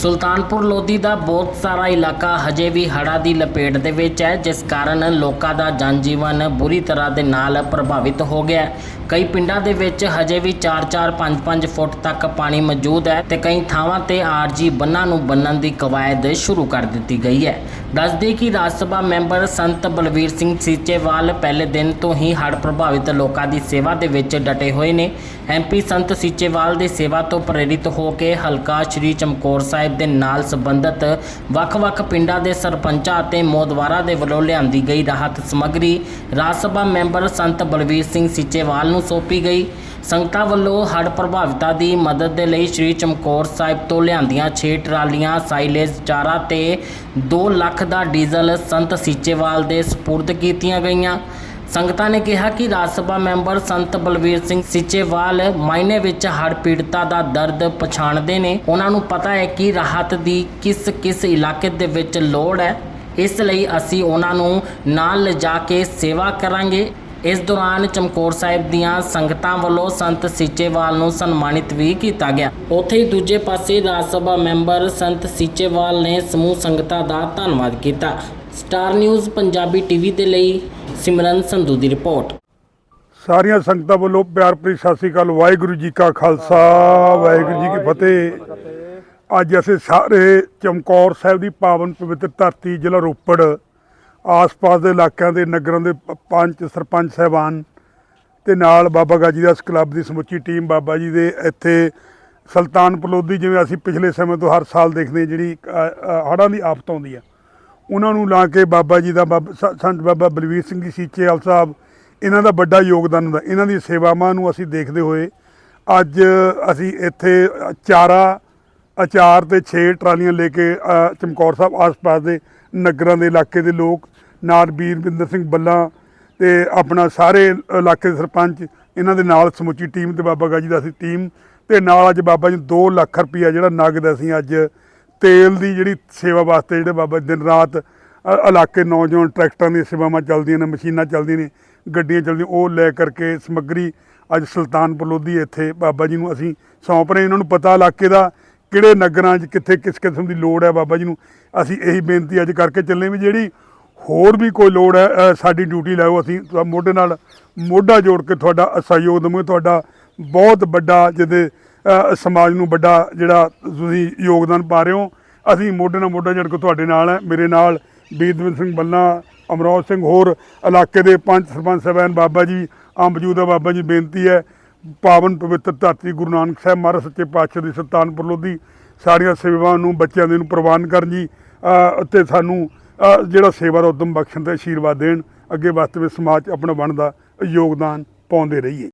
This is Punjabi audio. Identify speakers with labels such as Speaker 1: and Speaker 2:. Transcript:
Speaker 1: ਸੁਲਤਾਨਪੁਰ ਲੋਧੀ ਦਾ ਬਹੁਤ ਸਾਰਾ ਇਲਾਕਾ ਹਜੇ ਵੀ ਹੜ੍ਹਾਂ ਦੀ ਲਪੇਟ ਦੇ ਵਿੱਚ ਹੈ, ਜਿਸ ਕਾਰਨ ਲੋਕਾਂ ਦਾ ਜਨਜੀਵਨ ਬੁਰੀ ਤਰ੍ਹਾਂ ਦੇ ਨਾਲ ਪ੍ਰਭਾਵਿਤ ਹੋ ਗਿਆ ਕਈ ਪਿੰਡਾਂ ਦੇ ਵਿੱਚ ਹਜੇ ਵੀ 4-4 5-5 ਫੁੱਟ ਤੱਕ ਪਾਣੀ ਮੌਜੂਦ ਹੈ ਤੇ ਕਈ ਥਾਵਾਂ ਤੇ ਆਰਜੀ ਬੰਨਾਂ ਨੂੰ ਬੰਨਣ ਦੀ ਕਵਾਇਦ ਸ਼ੁਰੂ ਕਰ ਦਿੱਤੀ ਗਈ ਹੈ। ਦੱਸਦੇ ਕਿ ਰਾਜ ਸਭਾ ਮੈਂਬਰ ਸੰਤ ਬਲਵੀਰ ਸਿੰਘ ਸੀਚੇਵਾਲ ਪਹਿਲੇ ਦਿਨ ਤੋਂ ਹੀ ਹੜ੍ਹ ਪ੍ਰਭਾਵਿਤ ਲੋਕਾਂ ਦੀ ਸੇਵਾ ਦੇ ਵਿੱਚ ਡਟੇ ਹੋਏ ਨੇ। ਐਮਪੀ ਸੰਤ ਸੀਚੇਵਾਲ ਦੀ ਸੇਵਾ ਤੋਂ ਪ੍ਰੇਰਿਤ ਹੋ ਕੇ ਹਲਕਾ ਸ਼੍ਰੀ ਚਮਕੌਰ ਸਾਹਿਬ ਦੇ ਨਾਲ ਸੰਬੰਧਿਤ ਵੱਖ-ਵੱਖ ਪਿੰਡਾਂ ਦੇ ਸਰਪੰਚਾਂ ਅਤੇ ਮੋਦਵਾਰਾਂ ਦੇ ਵੱਲੋਂ ਲਿਆਂਦੀ ਗਈ ਰਾਹਤ ਸਮੱਗਰੀ ਰਾਜ ਸਭਾ ਮੈਂਬਰ ਸੰਤ ਬਲਵੀਰ ਸਿੰਘ ਸੀਚੇਵਾਲ ਨੂੰ ਸੌਂਪੀ ਗਈ। ਸੰਗਤਾਂ ਵੱਲੋਂ ਹੜ੍ਹ ਪ੍ਰਭਾਵਿਤਾਂ ਦੀ ਮਦਦ ਦੇ ਲਈ ਸ਼੍ਰੀ ਚਮਕੌਰ ਸਾਹਿਬ ਤੋਂ ਲਿਆਂਦੀਆਂ 6 ਟਰਾਲੀਆਂ, ਸਾਈਲੇਜ ਚਾਰਾ ਤੇ 2 ਲੱਖ ਦਾ ਡੀਜ਼ਲ ਸੰਤ ਸੀਚੇਵਾਲ ਦੇ ਸਪੁਰਦ ਕੀਤੀਆਂ ਗਈਆਂ। ਸੰਗਤਾਂ ਨੇ ਕਿਹਾ ਕਿ ਰਾਜ ਸਭਾ ਮੈਂਬਰ ਸੰਤ ਬਲਵੀਰ ਸਿੰਘ ਸਿੱਚੇਵਾਲ ਮਾਇਨੇ ਵਿੱਚ ਹੜ੍ਹ ਪੀੜਤਾਂ ਦਾ ਦਰਦ ਪਛਾਣਦੇ ਨੇ। ਉਹਨਾਂ ਨੂੰ ਪਤਾ ਹੈ ਕਿ ਰਾਹਤ ਦੀ ਕਿਸ ਕਿਸ ਇਲਾਕੇ ਦੇ ਵਿੱਚ ਲੋੜ ਹੈ। ਇਸ ਲਈ ਅਸੀਂ ਉਹਨਾਂ ਨੂੰ ਨਾਲ ਲਿਜਾ ਕੇ ਸੇਵਾ ਕਰਾਂਗੇ। ਇਸ ਦੌਰਾਨ ਚਮਕੌਰ ਸਾਹਿਬ ਦੀਆਂ ਸੰਗਤਾਂ ਵੱਲੋਂ ਸੰਤ ਸੀਚੇਵਾਲ ਨੂੰ ਸਨਮਾਨਿਤ ਵੀ ਕੀਤਾ ਗਿਆ। ਉੱਥੇ ਹੀ ਦੂਜੇ ਪਾਸੇ ਰਾਜ ਸਭਾ ਮੈਂਬਰ ਸੰਤ ਸੀਚੇਵਾਲ ਨੇ ਸਮੂਹ ਸੰਗਤਾਂ ਦਾ ਧੰਨਵਾਦ ਕੀਤਾ। ਸਟਾਰ ਨਿਊਜ਼ ਪੰਜਾਬੀ ਟੀਵੀ ਦੇ ਲਈ ਸਿਮਰਨ ਸੰਧੂ ਦੀ ਰਿਪੋਰਟ।
Speaker 2: ਸਾਰੀਆਂ ਸੰਗਤਾਂ ਵੱਲੋਂ ਪਿਆਰ ਭਰੀ ਸਤਿ ਸ੍ਰੀ ਅਕਾਲ, ਵਾਹਿਗੁਰੂ ਜੀ ਕਾ ਖਾਲਸਾ, ਵਾਹਿਗੁਰੂ ਜੀ ਕੀ ਫਤਿਹ। ਅੱਜ ਅਸੀਂ ਸਾਰੇ ਚਮਕੌਰ ਸਾਹਿਬ ਦੀ ਪਾਵਨ ਪਵਿੱਤਰ ਧਰਤੀ, ਜ਼ਿਲ੍ਹਾ ਰੋਪੜ ਆਸ-ਪਾਸ ਦੇ ਇਲਾਕਿਆਂ ਦੇ ਨਗਰਾਂ ਦੇ ਪੰਚ, ਸਰਪੰਚ ਸਹਿਬਾਨ ਤੇ ਨਾਲ ਬਾਬਾ ਗਾਜੀ ਦਾਸ ਕਲੱਬ ਦੀ ਸਮੁੱਚੀ ਟੀਮ ਬਾਬਾ ਜੀ ਦੇ ਇੱਥੇ ਸੁਲਤਾਨਪੁਰ ਲੋਧੀ ਜਿਵੇਂ ਅਸੀਂ ਪਿਛਲੇ ਸਮੇਂ ਤੋਂ ਹਰ ਸਾਲ ਦੇਖਦੇ ਹਾਂ, ਜਿਹੜੀ ਹੜ੍ਹਾਂ ਦੀ ਆਫਤ ਆਉਂਦੀ ਆ। ਉਹਨਾਂ ਨੂੰ ਲਾ ਕੇ ਬਾਬਾ ਜੀ ਦਾ ਬਾਬਾ, ਸ- ਸੰਤ ਬਾਬਾ ਬਲਵੀਰ ਸਿੰਘ ਜੀ, ਸੀਚੇਵਾਲ ਸਾਹਿਬ, ਇਹਨਾਂ ਦਾ ਵੱਡਾ ਯੋਗਦਾਨ ਹੁੰਦਾ। ਇਹਨਾਂ ਦੀ ਸੇਵਾਵਾਂ ਨੂੰ ਅਸੀਂ ਦੇਖਦੇ ਹੋਏ ਅੱਜ ਅਸੀਂ ਇੱਥੇ ਚਾਰਾ ਅਚਾਰ ਤੇ 6 ਟਰਾਲੀਆਂ ਲੈ ਕੇ ਚਮਕੌਰ ਸਾਹਿਬ ਆਸ-ਪਾਸ ਦੇ ਨਗਰਾਂ ਦੇ ਇਲਾਕੇ ਦੇ ਲੋਕ, ਨਾਲ ਵੀਰਵਿੰਦਰ ਸਿੰਘ ਬੱਲਾ ਤੇ ਆਪਣਾ ਸਾਰੇ ਇਲਾਕੇ ਦੇ ਸਰਪੰਚ, ਇਹਨਾਂ ਦੇ ਨਾਲ ਸਮੁੱਚੀ ਟੀਮ ਤੇ ਬਾਬਾ ਗਾਜੀ ਦਾ ਅਸੀਂ ਟੀਮ ਤੇ ਨਾਲ ਅੱਜ ਬਾਬਾ ਜੀ 2 ਲੱਖ ਰੁਪਈਆ ਜਿਹੜਾ ਨਗਦ ਅਸੀਂ ਅੱਜ ਤੇਲ ਦੀ ਜਿਹੜੀ ਸੇਵਾ ਵਾਸਤੇ ਜਿਹੜੇ ਬਾਬਾ ਦਿਨ ਰਾਤ ਇਲਾਕੇ ਨੌਜਵਾਨ ਟਰੈਕਟਰਾਂ ਦੀਆਂ ਸੇਵਾਵਾਂ ਚੱਲਦੀਆਂ ਨੇ, ਮਸ਼ੀਨਾਂ ਚੱਲਦੀਆਂ ਨੇ, ਗੱਡੀਆਂ ਚੱਲਦੀਆਂ, ਉਹ ਲੈ ਕਰਕੇ ਸਮੱਗਰੀ ਅੱਜ ਸੁਲਤਾਨਪੁਰ ਲੋਧੀ ਇੱਥੇ ਬਾਬਾ ਜੀ ਨੂੰ ਅਸੀਂ ਸੌਂਪ ਰਹੇ ਇਹਨਾਂ ਨੂੰ ਪਤਾ ਇਲਾਕੇ ਦਾ ਕਿਹੜੇ ਨਗਰਾਂ 'ਚ ਕਿੱਥੇ ਕਿਸ ਕਿਸਮ ਦੀ ਲੋੜ ਹੈ ਬਾਬਾ ਜੀ ਨੂੰ? ਅਸੀਂ ਇਹੀ ਬੇਨਤੀ ਅੱਜ ਕਰਕੇ ਚੱਲੇ ਵੀ ਜਿਹੜੀ ਹੋਰ ਵੀ ਕੋਈ ਲੋੜ ਹੈ ਸਾਡੀ ਡਿਊਟੀ ਲਾਓ ਅਸੀਂ ਮੋਢੇ ਨਾਲ ਮੋਢਾ ਜੋੜ ਕੇ ਤੁਹਾਡਾ ਸਹਿਯੋਗ ਦੇਵਾਂਗੇ। ਤੁਹਾਡਾ ਬਹੁਤ ਵੱਡਾ ਜਿਹਦੇ ਸਮਾਜ ਨੂੰ ਵੱਡਾ ਜਿਹੜਾ ਤੁਸੀਂ ਯੋਗਦਾਨ ਪਾ ਰਹੇ ਹੋ। ਅਸੀਂ ਮੋਢੇ ਨਾਲ ਮੋਢਾ ਜੋੜ ਕੇ ਤੁਹਾਡੇ ਨਾਲ ਹੈ। ਮੇਰੇ ਨਾਲ ਬੀਰਦਵਿੰਦਰ ਸਿੰਘ ਬੱਲਾ ਅਮਰੋਜ ਸਿੰਘ ਹੋਰ ਇਲਾਕੇ ਦੇ ਪੰਜ ਸਰਪੰਚ ਸਾਹਿਬਾਨ ਬਾਬਾ ਜੀ ਅੰਬਜੂਦਾ ਬਾਬਾ ਜੀ, ਬੇਨਤੀ ਹੈ ਪਾਵਨ ਪਵਿੱਤਰ ਧਰਤੀ ਗੁਰੂ ਨਾਨਕ ਸਾਹਿਬ ਮਹਾਰਾਜ ਸੱਚੇ ਪਾਤਸ਼ਾਹ ਦੀ ਸੁਲਤਾਨਪੁਰ ਲੋਧੀ ਸਾਰੀਆਂ ਸੇਵਾਵਾਂ ਨੂੰ ਬੱਚਿਆਂ ਦੇ ਨੂੰ ਪ੍ਰਵਾਨ ਕਰਨ ਜੀ ਅਤੇ ਸਾਨੂੰ ਜਿਹੜਾ ਸੇਵਾ ਦਾ ਉਦਮ ਬਖਸ਼ਣ ਤੇ ਆਸ਼ੀਰਵਾਦ ਦੇਣ, ਅੱਗੇ ਵਾਸਤੇ ਵਿੱਚ ਸਮਾਜ ਆਪਣਾ ਬਣਦਾ, ਯੋਗਦਾਨ ਪਾਉਂਦੇ ਰਹੀਏ।